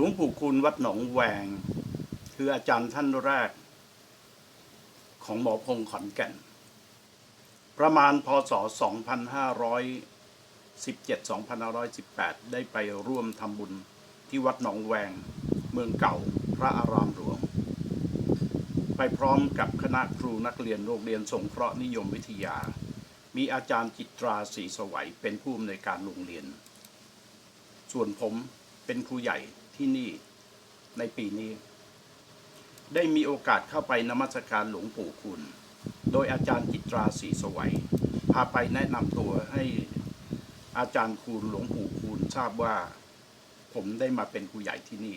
ลวงปู่คุณวัดหนองแวง คืออาจารย์ท่านแรก ของหมอพงษ์ขอนแก่น ประมาณพศ 2517-2518 ได้ไปร่วมทำบุญที่วัดหนองแวง เมืองเก่าพระอารามหลวง ไปพร้อมกับคณะครูนักเรียนโรงเรียนสงเคราะห์นิยมวิทยา มีอาจารย์จิตราศรีสวัยเป็นผู้อำนวยการโรงเรียน ส่วนผมเป็นครูใหญ่ ที่นี่ในปีนี้ ได้มีโอกาสเข้าไปนมัสการหลวงปู่คุณ โดยอาจารย์จิตราศรีสวัยพาไปแนะนำตัวให้อาจารย์คูณหลวงปู่คูณทราบว่า ผมได้มาเป็นครูใหญ่ที่นี่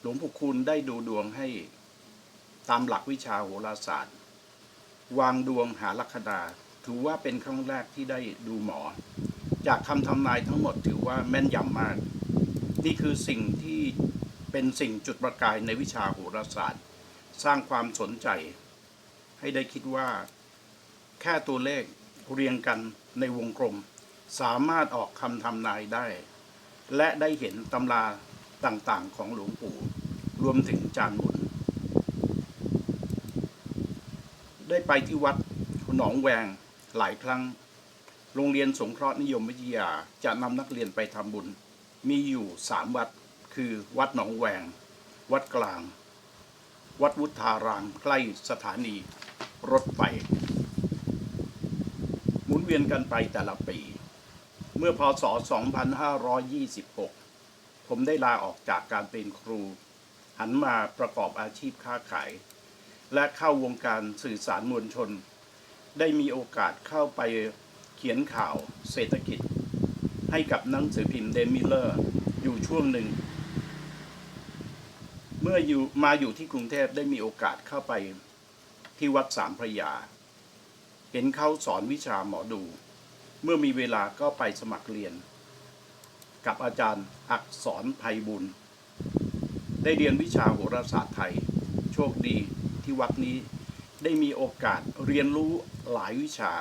หลวงปู่คูณได้ดูดวงให้ตามหลักวิชาโหราศาสตร์ วางดวงหาลัคนาถือว่าเป็นครั้งแรกที่ได้ดูหมอ จากคำทำนายทั้งหมดถือว่าแม่นยำมาก นี่คือสิ่งที่เป็นสิ่งจุดประกายในวิชาโหราศาสตร์ สร้างความสนใจ ให้ได้คิดว่า แค่ตัวเลขเรียงกันในวงกลม สามารถออกคำทำนายได้ และได้เห็นตำราต่างๆของหลวงปู่ รวมถึงจานบุญได้ไปที่วัดหนองแวงหลายครั้ง โรงเรียนสงเคราะห์นิยมวิทยาจะนำนักเรียนไปทำบุญ มีอยู่สามวัดคือวัดหนองแวง วัดกลาง วัดวุฒารามใกล้สถานีรถไฟหมุนเวียนกันไปแต่ละปี เมื่อพศ 2526 ผมได้ลาออกจากการเป็นครู หันมาประกอบอาชีพค้าขาย และเข้าวงการสื่อสารมวลชน ได้มีโอกาสเข้าไปเขียนข่าวเศรษฐกิจ ให้กับหนังสือพิมพ์เดมิเลอร์อยู่ช่วงหนึ่ง เมื่ออยู่มาอยู่ที่กรุงเทพได้มีโอกาสเข้าไปที่วัดสามพระยา เห็นเขาสอนวิชาหมอดู เมื่อมีเวลาก็ไปสมัครเรียน กับอาจารย์อักษรไพบุญ ได้เรียนวิชาโหราศาสตร์ไทย โชคดีที่วัดนี้ได้มีโอกาสเรียนรู้หลายวิชา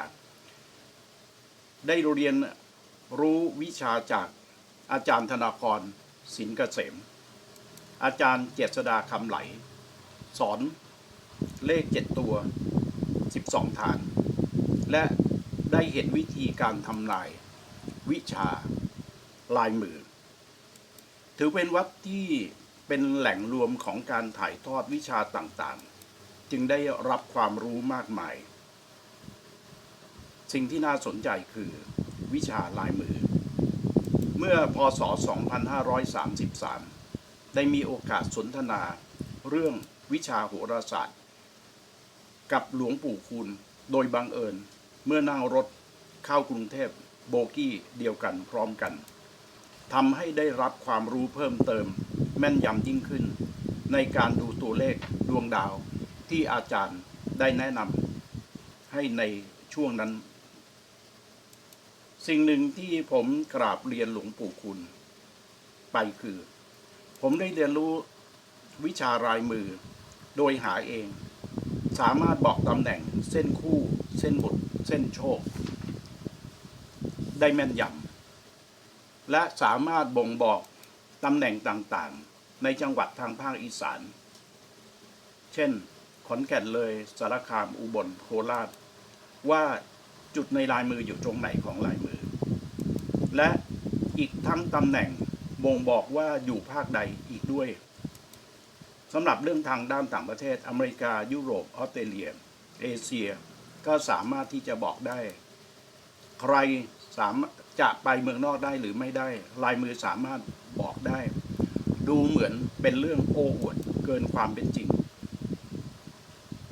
ได้เรียน รู้วิชาจากอาจารย์ธนาครสินเกษม อาจารย์เจษดาคำไหล สอนเลขเจ็ดตัว 12 ฐาน และได้เห็นวิธีการทำนาย วิชาลายมือ ถือเป็นวัดที่เป็นแหล่งรวมของการถ่ายทอดวิชาต่างๆ จึงได้รับความรู้มากมาย สิ่งที่น่าสนใจคือ วิชาลายมือ เมื่อพศ 2533 ได้มีโอกาสสนทนาเรื่องวิชาโหราศาสตร์ กับหลวงปู่คูณโดยบังเอิญเมื่อนั่งรถเข้ากรุงเทพโบกี้เดียวกันพร้อมกันทำให้ได้รับความรู้เพิ่มเติมแม่นยำยิ่งขึ้น ในการดูตัวเลขดวงดาวที่อาจารย์ได้แนะนำให้ในช่วงนั้น สิ่งหนึ่งที่ผมกราบเรียนหลวงปู่คุณ ไปคือ ผมได้เรียนรู้วิชารายมือ โดยหาเอง สามารถบอกตำแหน่งเส้นคู่ เส้นบุตรเส้นโชค ได้แม่นยำและสามารถบ่งบอกตำแหน่งต่างๆ ในจังหวัดทางภาคอีสาน เช่น ขอนแก่นเลยสารคามอุบลโคราชว่า จุดในลายมืออยู่ตรงไหนของลายมือ และอีกทั้งตำแหน่งบ่งบอกว่าอยู่ภาคใดอีกด้วยสำหรับเรื่องทางด้านต่างประเทศอเมริกา ยุโรปออสเตรเลีย เอเชีย ก็สามารถที่จะบอกได้ ใครสามารถจะไปเมืองนอกได้หรือไม่ได้ ลายมือสามารถบอกได้ ดูเหมือนเป็นเรื่องโอ้อวดเกินความเป็นจริง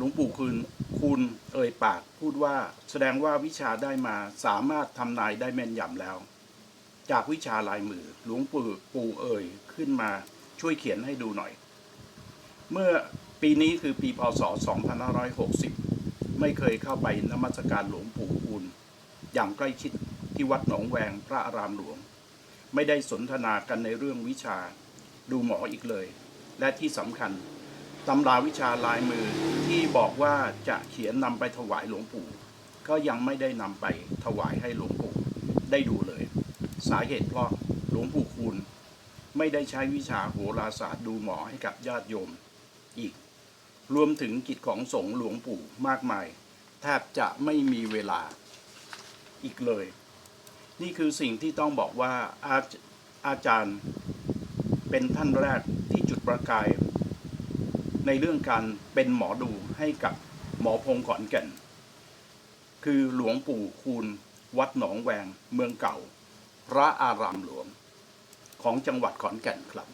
ลวงปู่คืนคูณเอ่ยปากพูดว่าแสดงว่าวิชาได้มาสามารถทำนายได้แม่นยำแล้ว จากวิชาลายมือหลวงปู่ปู่เอ่ยขึ้นมาช่วยเขียนให้ดูหน่อย เมื่อปีนี้คือปีพศ 2560 ไม่เคยเข้าไปนมัสการหลวงปู่คูณอย่างใกล้ชิดที่วัดหนองแวงพระอารามหลวง ไม่ได้สนทนากันในเรื่องวิชาดูหมออีกเลย และที่สำคัญ ตำราวิชาลายมือที่บอกว่าจะเขียนนำไปถวายหลวงปู่ ก็ยังไม่ได้นำไปถวายให้หลวงปู่ได้ดูเลย สาเหตุเพราะหลวงปู่คูณไม่ได้ใช้วิชาโหราศาสตร์ดูหมอให้กับญาติโยมอีก รวมถึงกิจของสงฆ์หลวงปู่มากมาย แทบจะไม่มีเวลาอีกเลย นี่คือสิ่งที่ต้องบอกว่าอาอาจารย์เป็นท่านแรกที่จุดประกาย ในเรื่องการเป็นหมอดูให้กับหมอพงขอนแก่น คือหลวงปู่คูณ วัดหนองแวง เมืองเก่า พระอารามหลวง ของจังหวัดขอนแก่นครับ